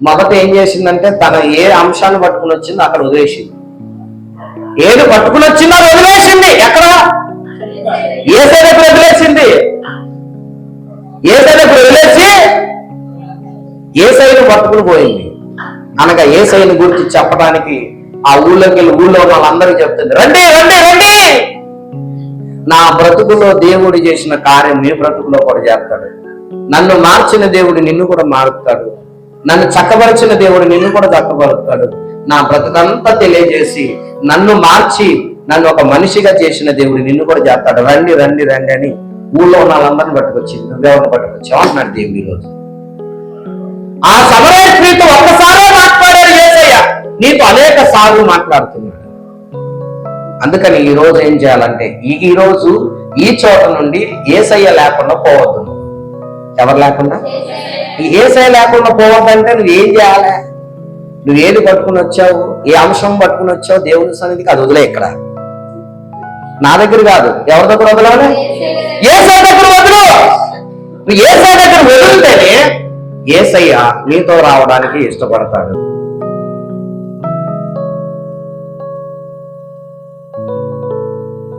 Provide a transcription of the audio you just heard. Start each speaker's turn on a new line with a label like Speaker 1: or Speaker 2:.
Speaker 1: మొదట ఏం చేసిందంటే తన ఏ అంశాన్ని పట్టుకుని వచ్చిందో అక్కడ వదిలేసింది. ఏది పట్టుకుని వచ్చిందో అది వదిలేసింది. ఎక్కడ? ఏ సైడ్ వదిలేసింది? ఏ సైడ్ వదిలేసి? ఏ సైడ్ పట్టుకుని పోయింది? అనగా ఏ సైడ్ గురించి చెప్పడానికి ఆ ఊళ్ళోకి వెళ్ళి ఊళ్ళో వాళ్ళందరూ వాళ్ళందరికీ చెప్తుంది. రండి రండి రండి! నా బ్రతుకులో దేవుడు చేసిన కార్యం నీ బ్రతుకులో కూడా చేస్తాడు. నన్ను మార్చిన దేవుడు నిన్ను కూడా మారుతాడు నన్ను చక్కబరిచిన దేవుడు నిన్ను కూడా చక్కబరుతాడు. నా బ్రతుకంతా తెలియజేసి నన్ను మార్చి నన్ను ఒక మనిషిగా చేసిన దేవుడు నిన్ను కూడా చేస్తాడు. రండి రండి రండి అని ఊళ్ళో ఉన్న వాళ్ళందరిని పట్టుకొచ్చింది. నువ్వెవరిని పట్టుకొచ్చావు అంటున్నాడు దేవుడు ఈరోజు? ఆ సమరయ స్త్రీతో ఒక్కసారే మాట్లాడాడు ఏసయ్య. నీతో అనేక సార్లు మాట్లాడుతున్నాడు. అందుకని ఈ రోజు ఏం చేయాలంటే ఈ రోజు ఈ చోట నుండి ఏసయ్య లేకుండా పోవద్దు. ఎవరు లేకుండా? ఈ లేకుండా పోవద్దంటే నువ్వు ఏం చేయాలి? నువ్వు ఏది పట్టుకుని వచ్చావు? ఏ అంశం పట్టుకుని వచ్చావు? దేవుని సన్నిధికి అది వదిలే ఇక్కడ. నా దగ్గర కాదు. ఎవరి దగ్గర వదలాలి? ఏసై దగ్గర వదలు. నువ్వు ఏసై దగ్గర వదిలితేనే ఏసయ్య నీతో రావడానికి ఇష్టపడతాడు.